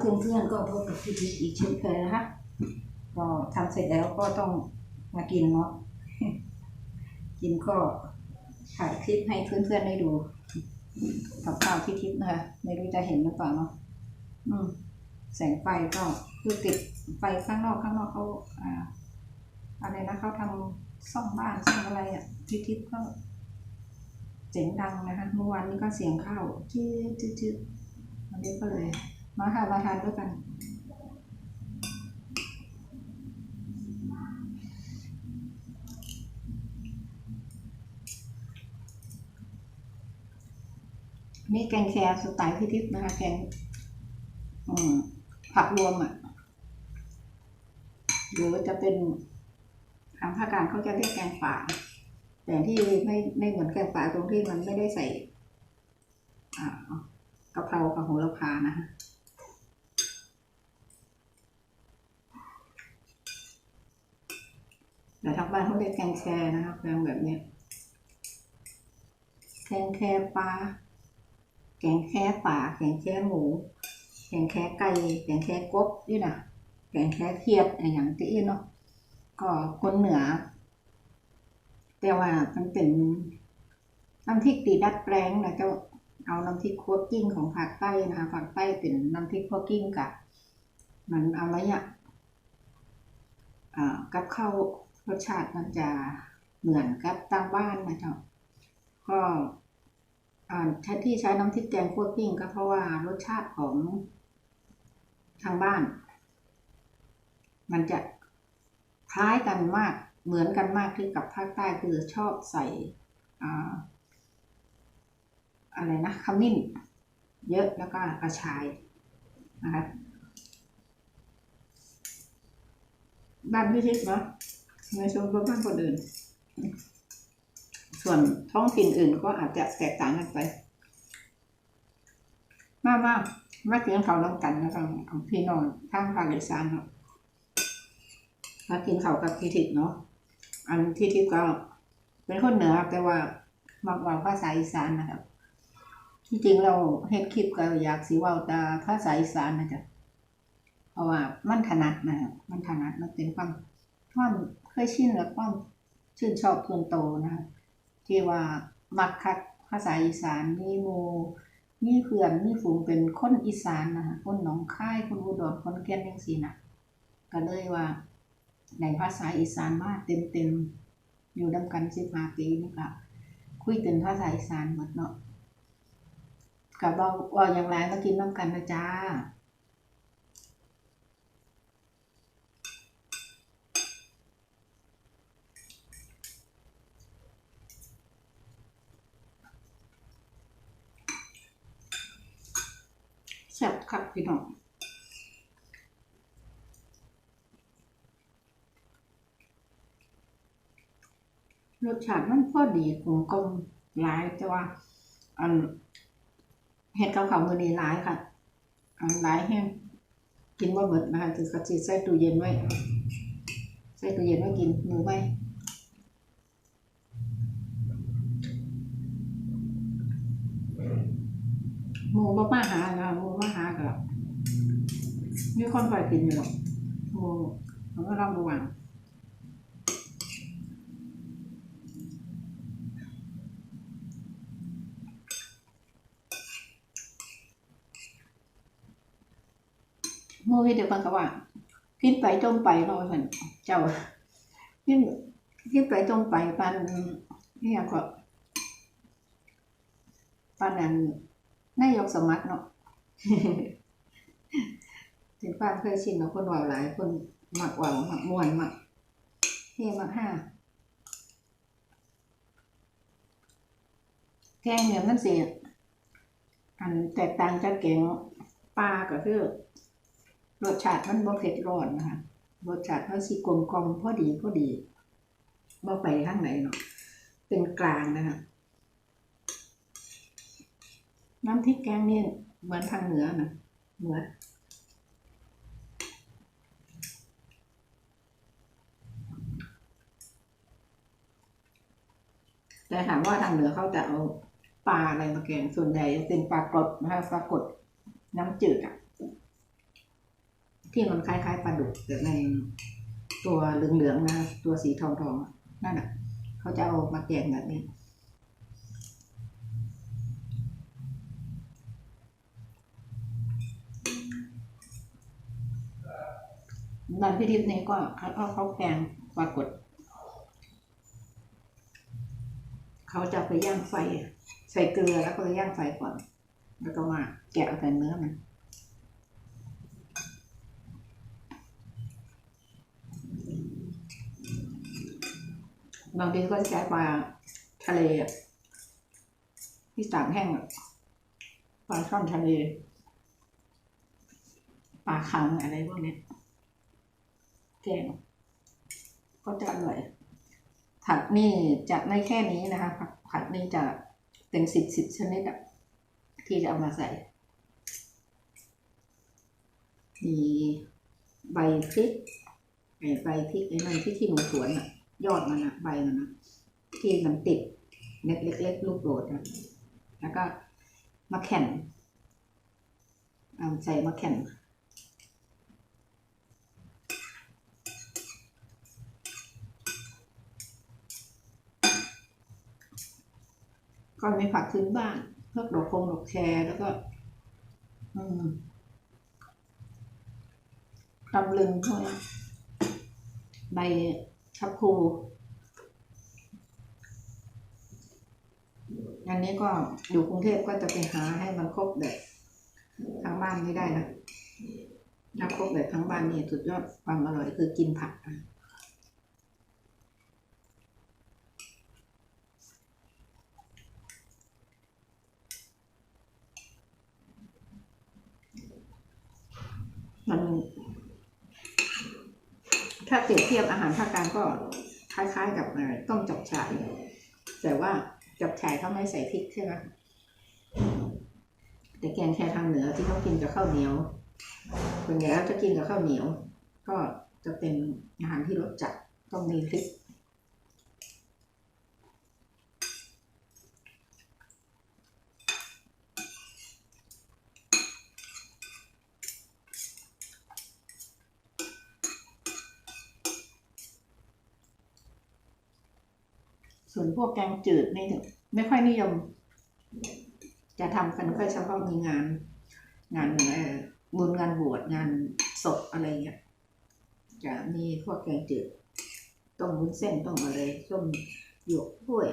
เพื่อนๆก็พบกับพี่ทิพย์อีกเช่นเคยนะคะก็ทำเสร็จแล้วก็ต้องมากินเนาะกินก็ถ่ายคลิปให้เพื่อนๆได้ดูกับข้าวที่ทิพย์นะคะไม่รู้จะเห็นหรือเปล่าเนาะอืมแสงไฟก็คือติดไฟข้างนอกข้างนอกเขาอ่าอะไรนะเขาทำซ่อมบ้านซ่อมอะไรอะพี่ทิพย์ก็เสียงดังนะคะเมื่อวานนี้ก็เสียงเข้าจืดจืดจืดวันนี้ก็เลย มาค่ะมาทานด้วยกันนี่แกงแครสไตล์พี่ทิพนะคะ แกงผักรวมอะหรือจะเป็นทางภาคกลางเขาจะเรียกแกงป่า แต่ที่ไม่ไม่เหมือนแกงป่าตรงที่มันไม่ได้ใส่กะเพรากับโหระพานะคะ แต่ทางบ้านเขาเรียกแกงแครนะคะแกงแบบนี้แกงแครปลาแกงแค่ป่าแกงแค่หมูแกงแค่ไก่แกงแค่กบนี่นะแกงแค่เขียดอะไรอย่างที่เนาะก็คนเหนือ แต่ว่ามันเป็นน้ำพริกตีดัดแปลงนะเจ้าเอาน้ำพริกคั่วกิ้งของภาคใต้นะคะภาคใต้เป็นน้ำพริกคั่วกิ้งกับมันเอาอะไรอะอ่ากับข้าว รสชาติมันจะเหมือนกับตามบ้านนะเจ้าก็อาใช้ที่ใช้น้ำพริกแกงคั่วกิ้งก็เพราะว่ารสชาติของทางบ้าน มันจะคล้ายกันมากเหมือนกันมากที่กับภาคใต้คือชอบใส่อาอะไรนะขมิ้น เยอะแล้วก็กระชายนะคะบ้านพี่ทิพย์เนาะ ไม่ชมบ้านคนอื่น ส่วนท้องถิ่นอื่นก็อาจจะแตกต่างกันไป มากมามากินเขาวน้ำกันนะครับของพี่น้องทางภาคอีสานเนาะมากินเขากับพี่ทิพย์เนาะอันพี่ทิพย์ก็เป็นคนเหนือแต่ว่ามักว่าภาษาอีสานนะครับที่จริงเราเฮ็ดคลิปก็อยากสิว่าแต่ภาษาอีสานนะจ๊ะเพราะว่ามันถนัดนะครับมันถนัดมันเป็นความความ เคยชินและความชื่นชอบส่วนโตนะครับที่ว่ามักคักภาษาอีสานมีหมู่มีเพื่อนมีฝูงเป็นคนอีสานนะคะคนหนองคายคนอุดรคนแก่นจังซี่น่ะก็เลยว่าในภาษาอีสานมาเต็มๆอยู่นำกัน15ปีนี่ก็คุยเป็นภาษาอีสานหมดเนาะก็เว้าว้าอย่างไรมากินนํกันนะจ้า แซ่บคักพี่น้องรสชาติมันพอดีกลมกลมหลายแต่ว่าอันเห็ดกับเขาวมือนี้หลายค่ะอันหลายแห้งกินว่าหมดนะคะถือกระชีใส่ตู้เย็นไว้ใส่ตู้เย็นไว้กินมือไว้ หมูบ่มาหานะหมูมาหากับมีคนคอยกินอยู่หรอกหมูมันก็ต้องระวังหมูที่เดียวกันกับว่ากินไปจมไปเราสันเจ้ากินกินไปจมไปปันนี่ยังก็ปันนั้น นายกสมัครเนาะถึงความเคยชินเนาะคนว่าหลายคนหมักเว่ามักมวนมักเฮมักห้าแกงเนี่ยมันสิอันแตกต่างจากแกงปลาก็คือรสชาติมันบ่เผ็ดร้อนนะคะรสชาติมันสิกลมกลมพอดีพอดีบ่ไปข้างไหนเนาะเป็นกลางนะคะ น้ำพริกแกงนี่เหมือนทางเหนือนะเหมือนแต่ถามว่าทางเหนือเขาจะเอาปลาอะไรมาแกงส่วนใหญ่จะเป็นปลากรดนะคะปลากรดน้ำจืดอะที่มันคล้ายๆปลาดุกแต่ในตัวเหลืองๆนะ ตัวสีทองๆนั่นอะเขาจะเอามาแกงแบบนี้ นันพิทิพนี้ก็เขาเขาแกงปรากฏ เขาจะไปย่างไฟ ใส่เกลือแล้วก็ไปย่างไฟก่อน แล้วก็มาแกะเอาแต่เนื้อมันบางทีก็ใช้ปลาทะเลที่ตากแห้งปลาช่อนทะเล ปลาคังอะไรพวกนี้ แกงก็จะอร่อย ผักนี่จะไม่แค่นี้นะคะผักผักนี่จะเป็นสิบสิบชนิดอะที่จะเอามาใส่ มีใบพริกไอ้ใบพริกไอ้นั่นที่ที่หนูสวนอะยอดมันอะใบมันอะที่มันติดเม็ดเล็กๆลูกโดดอะแล้วก็มะแข่นเอาใส่มะแข่น ก็มีผักพื้นบ้านพวกดอกคงดอกแครแล้วก็ อืมตำลึงพวกใบชับพลูอันนี้ก็อยู่กรุงเทพก็จะไปหาให้มันครบแบบทางบ้านไม่ได้นะถ้าครบแบบทั้งบ้านนี่สุดยอดความอร่อยคือกินผักนะ มันถ้าเปรียบเทียบอาหารภาคกลางก็คล้ายๆกับต้มจับฉ่าย แต่ว่าจับฉ่ายเขาไม่ใส่พริกใช่ไหมแต่แกงแค่ทางเหนือที่เขากินกับข้าวเหนียวส่วนใหญ่แล้วจะกินกับข้าวเหนียว ก็จะเป็นอาหารที่รสจัดต้องมีพริก ส่วนพวกแกงจืดนี่ไม่ค่อยนิยม จะทำกันค่อยเฉพาะมีงาน งานอะไรบุญงานบวชงานศพอะไรเงี้ยจะมีพวกแกงจืดต้มวุ้นเส้นต้มอะไรต้มหยวกกล้วย